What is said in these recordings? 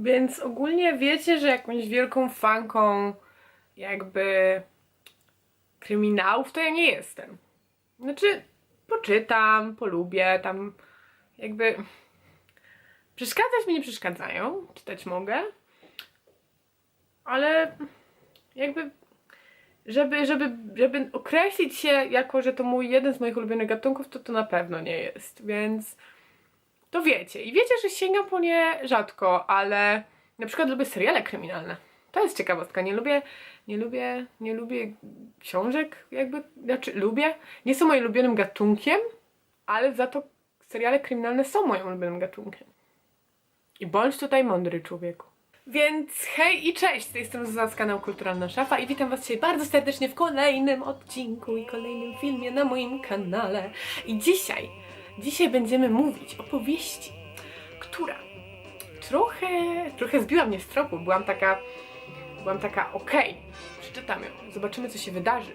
Więc ogólnie wiecie, że jakąś wielką fanką jakby kryminałów to ja nie jestem. Znaczy, poczytam, polubię, tam jakby przeszkadzać mi nie przeszkadzają, czytać mogę, ale jakby żeby, żeby, żeby określić się jako, że to mój jeden z moich ulubionych gatunków, to to na pewno nie jest, więc to wiecie. I wiecie, że sięgam po nie rzadko, ale na przykład lubię seriale kryminalne. To jest ciekawostka. Nie lubię, nie lubię, nie lubię książek, jakby, znaczy lubię. Nie są moim ulubionym gatunkiem, ale za to seriale kryminalne są moim ulubionym gatunkiem. I bądź tutaj mądry człowieku. Więc hej i cześć, z tej strony z kanału Kulturalna Szafa i witam was dzisiaj bardzo serdecznie w kolejnym odcinku i kolejnym filmie na moim kanale. I dzisiaj, dzisiaj będziemy mówić o powieści, która trochę, trochę zbiła mnie z tropu. Byłam taka, byłam taka, okej, przeczytam ją, zobaczymy co się wydarzy.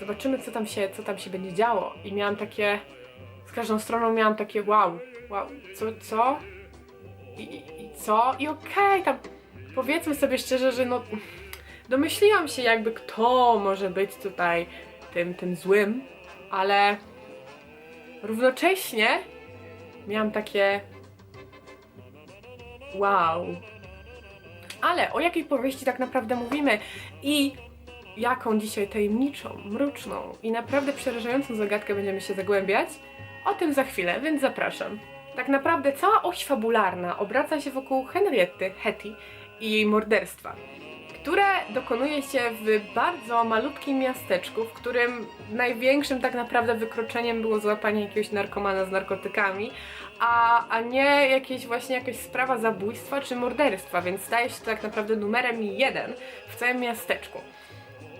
Zobaczymy co tam się, co tam się będzie działo. I miałam takie, z każdą stroną miałam takie wow, wow, co, co? I, i, co? I okej, tam powiedzmy sobie szczerze, że no domyśliłam się jakby kto może być tutaj tym, tym złym, ale równocześnie miałam takie wow. Ale o jakiej powieści tak naprawdę mówimy i jaką dzisiaj tajemniczą, mroczną i naprawdę przerażającą zagadkę będziemy się zagłębiać, o tym za chwilę, więc zapraszam. Tak naprawdę cała oś fabularna obraca się wokół Henrietty Hetty i jej morderstwa, które dokonuje się w bardzo malutkim miasteczku, w którym największym tak naprawdę wykroczeniem było złapanie jakiegoś narkomana z narkotykami, a, a nie jakieś właśnie jakaś sprawa zabójstwa czy morderstwa, więc staje się to tak naprawdę numerem jeden w całym miasteczku.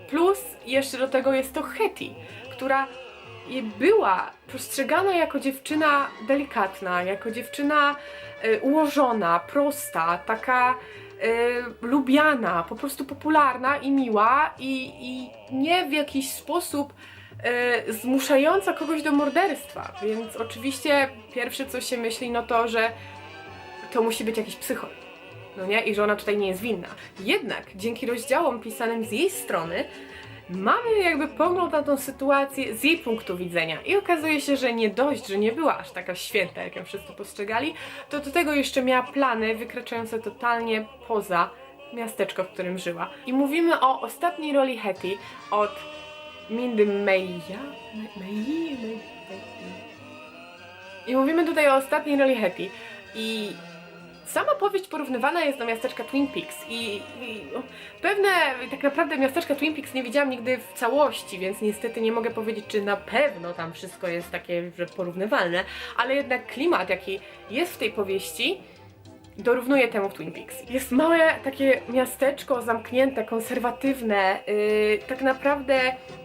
Plus jeszcze do tego jest to Hetty, która i była postrzegana jako dziewczyna delikatna, jako dziewczyna y, ułożona, prosta, taka y, lubiana, po prostu popularna i miła i, i nie w jakiś sposób y, zmuszająca kogoś do morderstwa. Więc oczywiście pierwsze co się myśli, no to, że to musi być jakiś psychol. No nie? I że ona tutaj nie jest winna. Jednak dzięki rozdziałom pisanym z jej strony mamy jakby pogląd na tą sytuację z jej punktu widzenia. I okazuje się, że nie dość, że nie była aż taka święta, jak ją wszyscy postrzegali, to do tego jeszcze miała plany wykraczające totalnie poza miasteczko, w którym żyła. I mówimy o ostatniej roli Hetty od Mindy Meija. Mei? Mei? I mówimy tutaj o ostatniej roli Hetty. I Sama powieść porównywana jest do miasteczka Twin Peaks i, i pewne tak naprawdę miasteczka Twin Peaks nie widziałam nigdy w całości, więc niestety nie mogę powiedzieć, czy na pewno tam wszystko jest takie, że porównywalne, ale jednak klimat, jaki jest w tej powieści, dorównuje temu w Twin Peaks. Jest małe takie miasteczko zamknięte, konserwatywne, yy, tak naprawdę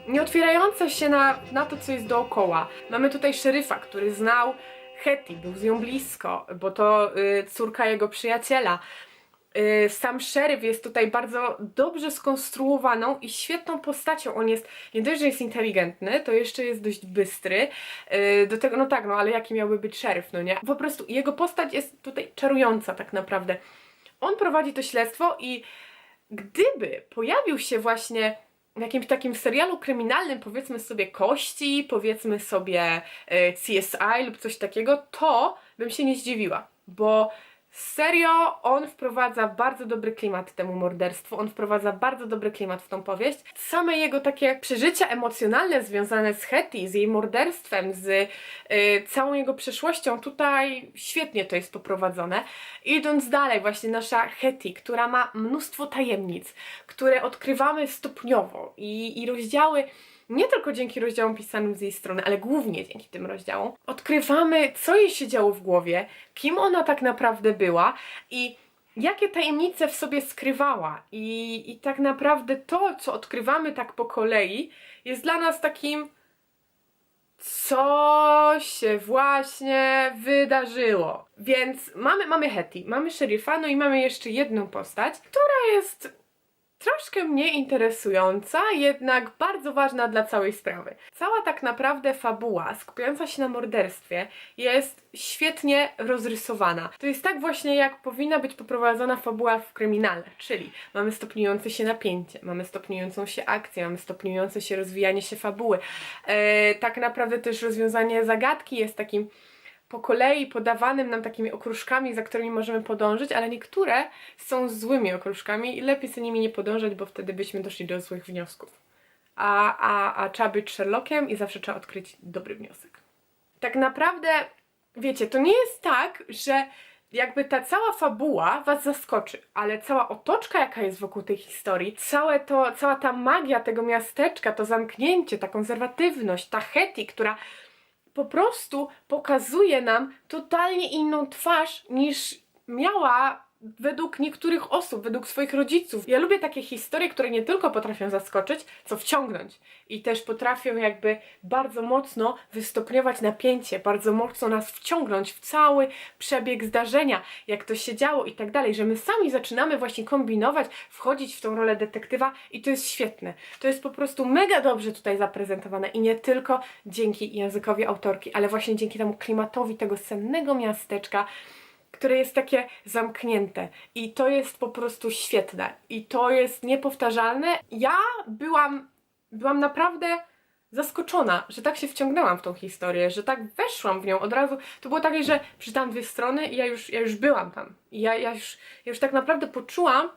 nie otwierające się na, na to, co jest dookoła. Mamy tutaj szeryfa, który znał Hetty, był z nią blisko, bo to y, córka jego przyjaciela. Y, sam szeryf jest tutaj bardzo dobrze skonstruowaną i świetną postacią. On jest, nie dość, że jest inteligentny, to jeszcze jest dość bystry. Y, do tego, no tak, no ale jaki miałby być szeryf, no nie? Po prostu jego postać jest tutaj czarująca tak naprawdę. On prowadzi to śledztwo i gdyby pojawił się właśnie w jakimś takim serialu kryminalnym, powiedzmy sobie Kości, powiedzmy sobie e, CSI lub coś takiego, to bym się nie zdziwiła, bo Serio, on wprowadza bardzo dobry klimat temu morderstwu, on wprowadza bardzo dobry klimat w tą powieść. Same jego takie przeżycia emocjonalne związane z Hetty, z jej morderstwem, z y, całą jego przeszłością, tutaj świetnie to jest poprowadzone. Idąc dalej, właśnie nasza Hetty, która ma mnóstwo tajemnic, które odkrywamy stopniowo i, i rozdziały nie tylko dzięki rozdziałom pisanym z jej strony, ale głównie dzięki tym rozdziałom, odkrywamy, co jej się działo w głowie, kim ona tak naprawdę była i jakie tajemnice w sobie skrywała. I, I tak naprawdę to, co odkrywamy tak po kolei, jest dla nas takim co się właśnie wydarzyło. Więc mamy, mamy Hetty, mamy szeryfa, no i mamy jeszcze jedną postać, która jest troszkę mniej interesująca, jednak bardzo ważna dla całej sprawy. Cała tak naprawdę fabuła skupiająca się na morderstwie jest świetnie rozrysowana. To jest tak właśnie jak powinna być poprowadzona fabuła w kryminale, czyli mamy stopniujące się napięcie, mamy stopniującą się akcję, mamy stopniujące się rozwijanie się fabuły. E, tak naprawdę też rozwiązanie zagadki jest takim po kolei podawanym nam takimi okruszkami, za którymi możemy podążyć, ale niektóre są złymi okruszkami i lepiej z nimi nie podążać, bo wtedy byśmy doszli do złych wniosków. A, a, a trzeba być Sherlockiem i zawsze trzeba odkryć dobry wniosek. Tak naprawdę, wiecie, to nie jest tak, że jakby ta cała fabuła was zaskoczy, ale cała otoczka, jaka jest wokół tej historii, całe to, cała ta magia tego miasteczka, to zamknięcie, ta konserwatywność, ta Hetty, która po prostu pokazuje nam totalnie inną twarz niż miała według niektórych osób, według swoich rodziców. Ja lubię takie historie, które nie tylko potrafią zaskoczyć, co wciągnąć i też potrafią jakby bardzo mocno wystopniować napięcie, bardzo mocno nas wciągnąć w cały przebieg zdarzenia, jak to się działo i tak dalej, że my sami zaczynamy właśnie kombinować, wchodzić w tą rolę detektywa i to jest świetne. To jest po prostu mega dobrze tutaj zaprezentowane i nie tylko dzięki językowi autorki, ale właśnie dzięki temu klimatowi tego sennego miasteczka, które jest takie zamknięte i to jest po prostu świetne i to jest niepowtarzalne. Ja byłam, byłam naprawdę zaskoczona, że tak się wciągnęłam w tą historię, że tak weszłam w nią od razu. To było takie, że przeczytałam dwie strony i ja już, ja już byłam tam. I ja, ja, już, ja już tak naprawdę poczułam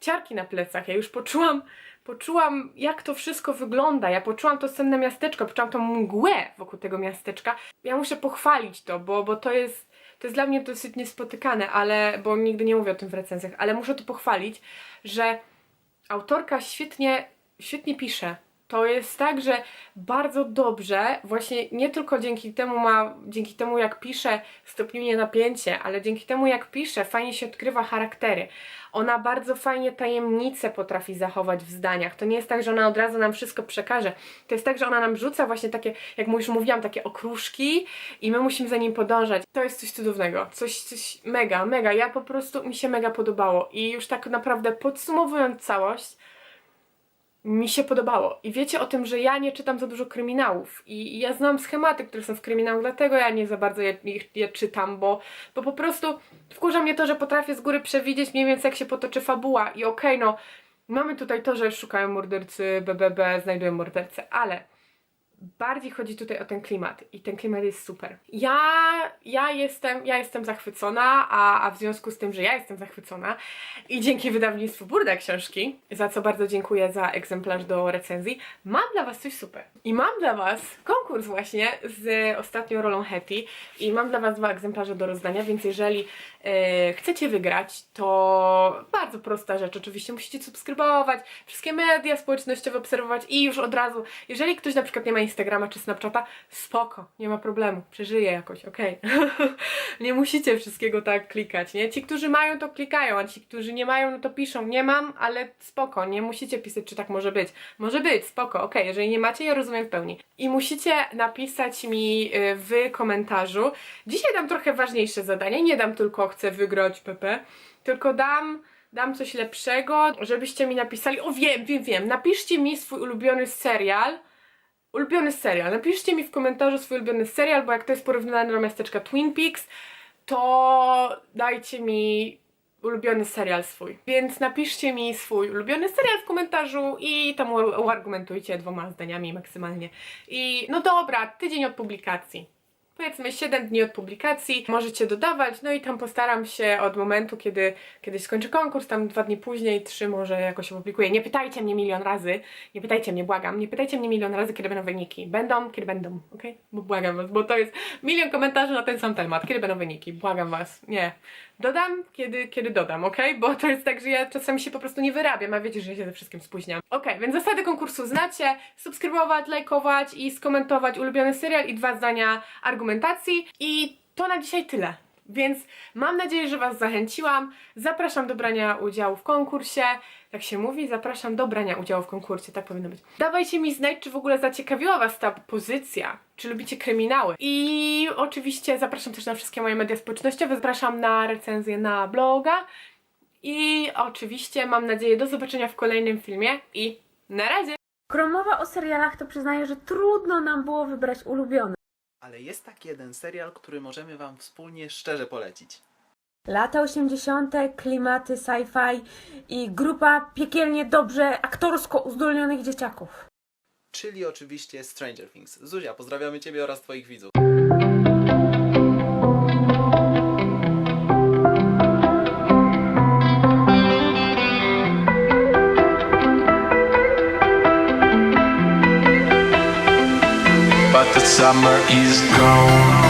ciarki na plecach, ja już poczułam, poczułam jak to wszystko wygląda, ja poczułam to senne miasteczko, poczułam tą mgłę wokół tego miasteczka. Ja muszę pochwalić to, bo, bo to jest to jest dla mnie dosyć niespotykane, ale, bo nigdy nie mówię o tym w recenzjach, ale muszę to pochwalić, że autorka świetnie, świetnie pisze. To jest tak, że bardzo dobrze, właśnie nie tylko dzięki temu ma, dzięki temu jak pisze, stopniuje napięcie, ale dzięki temu jak pisze, fajnie się odkrywa charaktery. Ona bardzo fajnie tajemnice potrafi zachować w zdaniach. To nie jest tak, że ona od razu nam wszystko przekaże. To jest tak, że ona nam rzuca właśnie takie, jak już mówiłam, takie okruszki i my musimy za nim podążać. To jest coś cudownego. Coś, coś mega, mega. Ja po prostu, mi się mega podobało. I już tak naprawdę podsumowując całość, mi się podobało. I wiecie o tym, że ja nie czytam za dużo kryminałów. I, ja znam schematy, które są w kryminałach, dlatego ja nie za bardzo je, je, je czytam, bo, bo po prostu wkurza mnie to, że potrafię z góry przewidzieć mniej więcej, jak się potoczy fabuła. I okej, okay, no, mamy tutaj to, że szukają mordercy, BBB, znajdują mordercę, ale bardziej chodzi tutaj o ten klimat i ten klimat jest super. Ja, ja, jestem, ja jestem zachwycona, a, a w związku z tym, że ja jestem zachwycona i dzięki wydawnictwu Burda Książki, za co bardzo dziękuję za egzemplarz do recenzji, mam dla Was coś super. I mam dla Was konkurs właśnie z ostatnią rolą Hetty i mam dla Was dwa egzemplarze do rozdania, więc jeżeli e, chcecie wygrać, to bardzo prosta rzecz. Oczywiście musicie subskrybować, wszystkie media społecznościowe obserwować i już od razu, jeżeli ktoś na przykład nie ma Instagrama czy Snapchata, spoko, nie ma problemu, przeżyję jakoś, okej. Okay. nie musicie wszystkiego tak klikać, nie? Ci, którzy mają, to klikają, a ci, którzy nie mają, no to piszą, nie mam, ale spoko, nie musicie pisać, czy tak może być. Może być, spoko, okej, okay. jeżeli nie macie, ja rozumiem w pełni. I musicie napisać mi y, w komentarzu, dzisiaj dam trochę ważniejsze zadanie, nie dam tylko chcę wygrać PP, tylko dam dam coś lepszego, żebyście mi napisali. O, wiem, wiem, wiem. Napiszcie mi swój ulubiony serial, ulubiony serial. Napiszcie mi w komentarzu swój ulubiony serial, bo jak to jest porównane do miasteczka Twin Peaks, to dajcie mi ulubiony serial swój. Więc napiszcie mi swój ulubiony serial w komentarzu i tam uargumentujcie dwoma zdaniami maksymalnie. I no dobra, tydzień od publikacji powiedzmy 7 dni od publikacji, możecie dodawać, no i tam postaram się od momentu, kiedy, kiedy skończy konkurs, tam dwa dni później, trzy może jakoś opublikuję. Nie pytajcie mnie milion razy, nie pytajcie mnie, błagam, nie pytajcie mnie milion razy, kiedy będą wyniki. Będą, kiedy będą, ok? Bo błagam was, bo to jest milion komentarzy na ten sam temat, kiedy będą wyniki, błagam was, nie. Dodam, kiedy, kiedy dodam, ok? Bo to jest tak, że ja czasami się po prostu nie wyrabiam, a wiecie, że się ze wszystkim spóźniam. Ok, więc zasady konkursu znacie, subskrybować, lajkować i skomentować ulubiony serial i dwa zdania argumentacji i to na dzisiaj tyle. Więc mam nadzieję, że Was zachęciłam. Zapraszam do brania udziału w konkursie. Tak się mówi, zapraszam do brania udziału w konkursie, tak powinno być. Dawajcie mi znać, czy w ogóle zaciekawiła Was ta pozycja, czy lubicie kryminały. I oczywiście zapraszam też na wszystkie moje media społecznościowe, zapraszam na recenzję na bloga I oczywiście mam nadzieję do zobaczenia w kolejnym filmie i na razie! Kromowa o serialach to przyznaję, że trudno nam było wybrać ulubiony. Ale jest taki jeden serial, który możemy Wam wspólnie szczerze polecić. Lata 80., klimaty sci-fi i grupa piekielnie dobrze aktorsko uzdolnionych dzieciaków. Czyli oczywiście Stranger Things. Zuzia, pozdrawiamy Ciebie oraz Twoich widzów. Summer is gone.